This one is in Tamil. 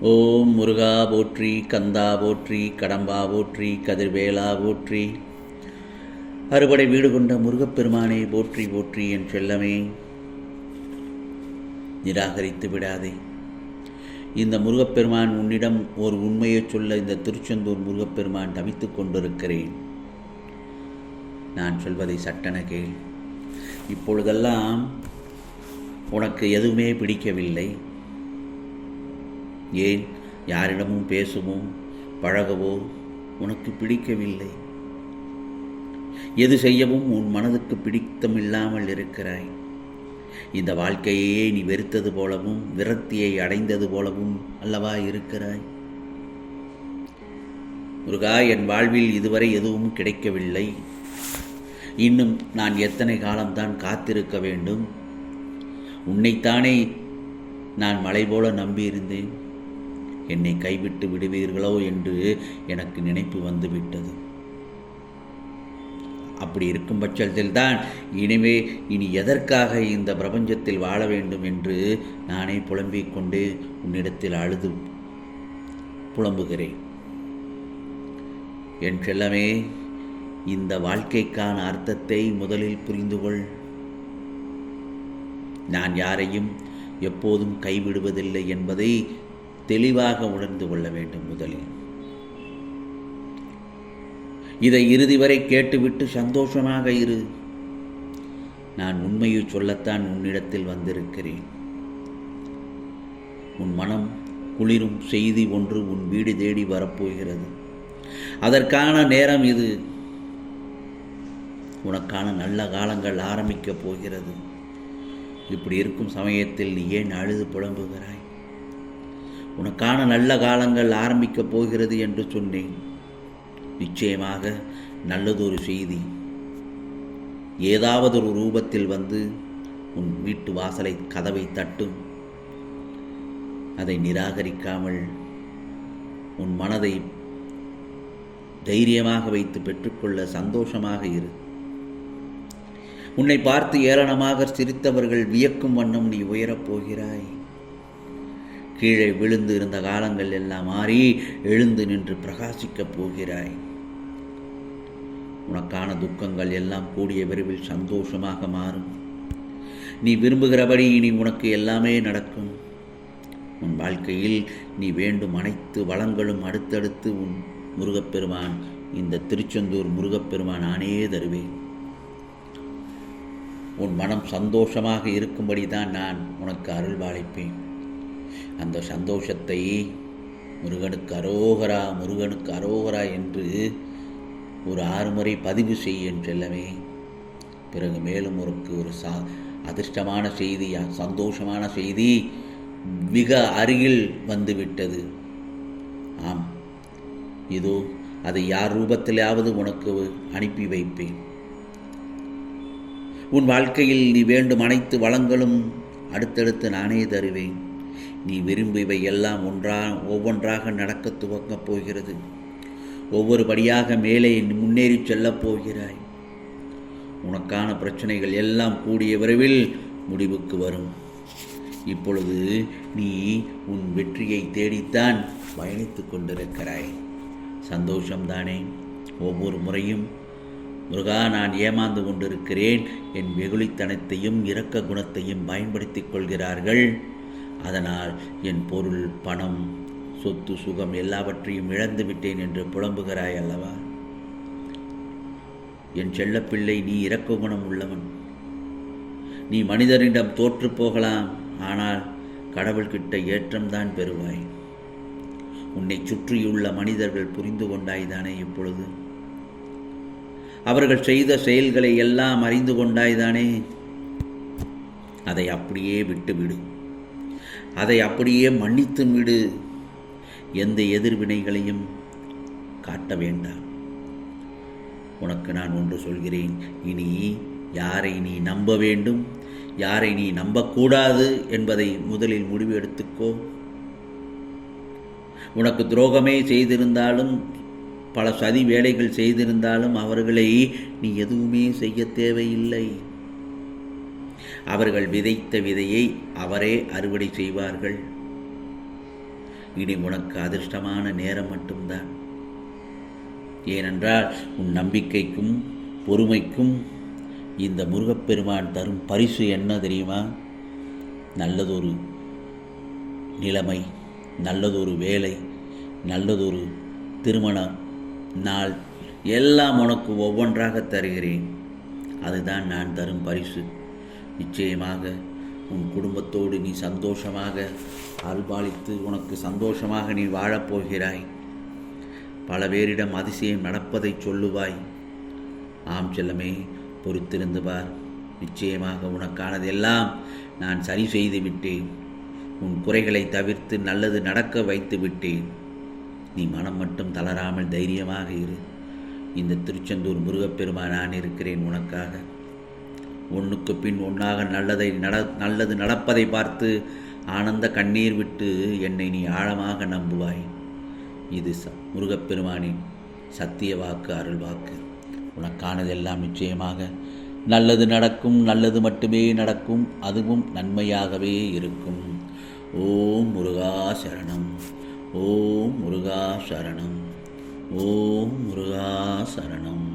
ஓம் முருகா போற்றி கந்தா போற்றி கடம்பா போற்றி கதிர்வேலா போற்றி. அறுபடை வீடு கொண்ட முருகப்பெருமானை போற்றி போற்றி என் செல்லமே. நிராகரித்து விடாதே. இந்த முருகப்பெருமான் உன்னிடம் ஒரு உண்மையை சொல்ல இந்த திருச்செந்தூர் முருகப்பெருமான் தவித்துக் கொண்டிருக்கிறேன். நான் சொல்வதை சட்டன கேள். இப்பொழுதெல்லாம் உனக்கு எதுவுமே பிடிக்கவில்லை. ஏன் யாரிடமும் பேசவோ பழகவோ உனக்கு பிடிக்கவில்லை? எது செய்யவும் உன் மனதுக்கு பிடித்தமில்லாமல் இருக்கிறாய். இந்த வாழ்க்கையே நீ வெறுத்தது போலவும் விரக்தியை அடைந்தது போலவும் அல்லவா இருக்கிறாய்? முருகா என் வாழ்வில் இதுவரை எதுவும் கிடைக்கவில்லை. இன்னும் நான் எத்தனை காலம்தான் காத்திருக்க வேண்டும்? உன்னைத்தானே நான் மலை போல நம்பியிருந்தேன். என்னை கைவிட்டு விடுவீர்களோ என்று எனக்கு நினைப்பு வந்துவிட்டது. அப்படி இருக்கும் பட்சத்தில் தான் இனிமே இனி எதற்காக இந்த பிரபஞ்சத்தில் வாழ வேண்டும் என்று நானே புலம்பிக் கொண்டு உன்னிடத்தில் அழுது புலம்புகிறேன். என் செல்லமே இந்த வாழ்க்கைக்கான அர்த்தத்தை முதலில் புரிந்து கொள் நான் யாரையும் எப்போதும் கைவிடுவதில்லை என்பதை தெளிவாக உணர்ந்து கொள்ள வேண்டும் முதலில். இதை இறுதி வரை கேட்டுவிட்டு சந்தோஷமாக இரு. நான் உண்மையை சொல்லத்தான் உன்னிடத்தில் வந்திருக்கிறேன். உன் மனம் குளிரும் செய்தி ஒன்று உன் வீடு தேடி வரப்போகிறது. அதற்கான நேரம் இது. உனக்கான நல்ல காலங்கள் ஆரம்பிக்கப் போகிறது. இப்படி இருக்கும் சமயத்தில் நீ ஏன் அழுது புலம்புகிறாய்? உனக்கான நல்ல காலங்கள் ஆரம்பிக்கப் போகிறது என்று சொன்னேன். நிச்சயமாக நல்லதொரு செய்தி. ஏதாவது ஒரு ரூபத்தில் வந்து உன் வீட்டு வாசலை கதவை தட்டும். அதை நிராகரிக்காமல் உன் மனதை தைரியமாக வைத்து பெற்றுக்கொள்ள சந்தோஷமாக இரு. உன்னை பார்த்து ஏளனமாக சிரித்தவர்கள் வியக்கும் வண்ணம் நீ உயரப் போகிறாய். கீழே விழுந்து இருந்த காலங்கள் எல்லாம் மாறி எழுந்து நின்று பிரகாசிக்கப் போகிறாய். உனக்கான துக்கங்கள் எல்லாம் கூடிய விரைவில் சந்தோஷமாக மாறும். நீ விரும்புகிறபடி இனி உனக்கு எல்லாமே நடக்கும். உன் வாழ்க்கையில் நீ வேண்டும் அனைத்து வளங்களும் அடுத்தடுத்து உன் முருகப்பெருமான் இந்த திருச்செந்தூர் முருகப்பெருமான் நானே தருவேன். உன் மனம் சந்தோஷமாக இருக்கும்படி தான் நான் உனக்கு அருள் வாழைப்பேன் அந்த சந்தோஷத்தை முருகனுக்கு அரோகரா முருகனுக்கு அரோகரா என்று ஒரு ஆறு முறை பதிவு செய்யும் செல்லவே பிறகு மேலும் ஒருக்கு ஒரு சா அதிர்ஷ்டமான செய்தி சந்தோஷமான செய்தி மிக அருகில் வந்துவிட்டது. ஆம். இதோ அதை யார் ரூபத்திலாவது உனக்கு அனுப்பி வைப்பேன். உன் வாழ்க்கையில் நீ வேண்டும் அனைத்து வளங்களும் அடுத்தடுத்து நானே தருவேன். நீ விரும்பியவை எல்லாம் ஒன்றா ஒவ்வொன்றாக நடக்க துவங்கப் போகிறது. ஒவ்வொரு படியாக மேலே முன்னேறி செல்லப் போகிறாய். உனக்கான பிரச்சனைகள் எல்லாம் கூடிய விரைவில் முடிவுக்கு வரும். இப்பொழுது நீ உன் வெற்றியை தேடித்தான் பயணித்து கொண்டிருக்கிறாய். சந்தோஷம்தானே? ஒவ்வொரு முறையும் முருகா நான் ஏமாந்து கொண்டிருக்கிறேன். என் வெகுளித்தனத்தையும் இரக்க குணத்தையும் பயன்படுத்திக் கொள்கிறார்கள். அதனால் என் பொருள் பணம் சொத்து சுகம் எல்லாவற்றையும் இழந்து விட்டேன் என்று புலம்புகிறாய் அல்லவா? என் செல்லப்பிள்ளை நீ இரக்க குணம் உள்ளவன். நீ மனிதரிடம் தோற்று போகலாம் ஆனால் கடவுள்கிட்ட ஏற்றம்தான் பெறுவாய். உன்னை சுற்றியுள்ள மனிதர்கள் புரிந்து கொண்டாய்தானே இப்பொழுது? அவர்கள் செய்த செயல்களை எல்லாம் அறிந்து கொண்டாய்தானே? அதை அப்படியே விட்டுவிடு. அதை அப்படியே மன்னித்து விடு. எந்த எதிர்வினைகளையும் காட்ட வேண்டாம். உனக்கு நான் ஒன்று சொல்கிறேன். இனி யாரை நீ நம்ப வேண்டும்? யாரை நீ நம்பக்கூடாது என்பதை முதலில் முடிவு எடுத்துக்கோ. உனக்கு துரோகமே செய்திருந்தாலும் பல சதி வேலைகள் செய்திருந்தாலும் அவர்களை நீ எதுவுமே செய்ய தேவையில்லை. அவர்கள் விதைத்த விதையை அவரே அறுவடை செய்வார்கள். இனி உனக்கு அதிர்ஷ்டமான நேரம் மட்டும்தான். ஏனென்றால் உன் நம்பிக்கைக்கும் பொறுமைக்கும் இந்த முருகப்பெருமான் தரும் பரிசு என்ன தெரியுமா? நல்லதொரு நிலைமை நல்லதொரு வேலை நல்லதொரு திருமணம் நாள் எல்லாம் உனக்கு ஒவ்வொன்றாக தருகிறேன். அதுதான் நான் தரும் பரிசு. நிச்சயமாக உன் குடும்பத்தோடு நீ சந்தோஷமாக அல்பாலித்து உனக்கு சந்தோஷமாக நீ வாழப்போகிறாய் பல பேரிடம் அதிசயம் நடப்பதை சொல்லுவாய். ஆம் செல்லமே பொறுத்திருந்து பார். நிச்சயமாக உனக்கானதெல்லாம் நான் சரி செய்து விட்டேன். உன் குறைகளை தவிர்த்து நல்லது நடக்க வைத்து விட்டேன். நீ மனம் மட்டும் தளராமல் தைரியமாக இரு. இந்த திருச்செந்தூர் முருகப்பெருமா நான் இருக்கிறேன் உனக்காக. ஒன்றுக்கு பின் ஒன்றாக நல்லதை நட நல்லது நடப்பதை பார்த்து ஆனந்த கண்ணீர் விட்டு என்னை நீ ஆழமாக நம்புவாய். இது ச முருகப்பெருமானின் சத்திய வாக்கு அருள் வாக்கு. உனக்கானதெல்லாம் நிச்சயமாக நல்லது நடக்கும் நல்லது மட்டுமே நடக்கும் அதுவும் நன்மையாகவே இருக்கும். ஓம் முருகா சரணம் ஓம் முருகா சரணம் ஓம் முருகா சரணம்.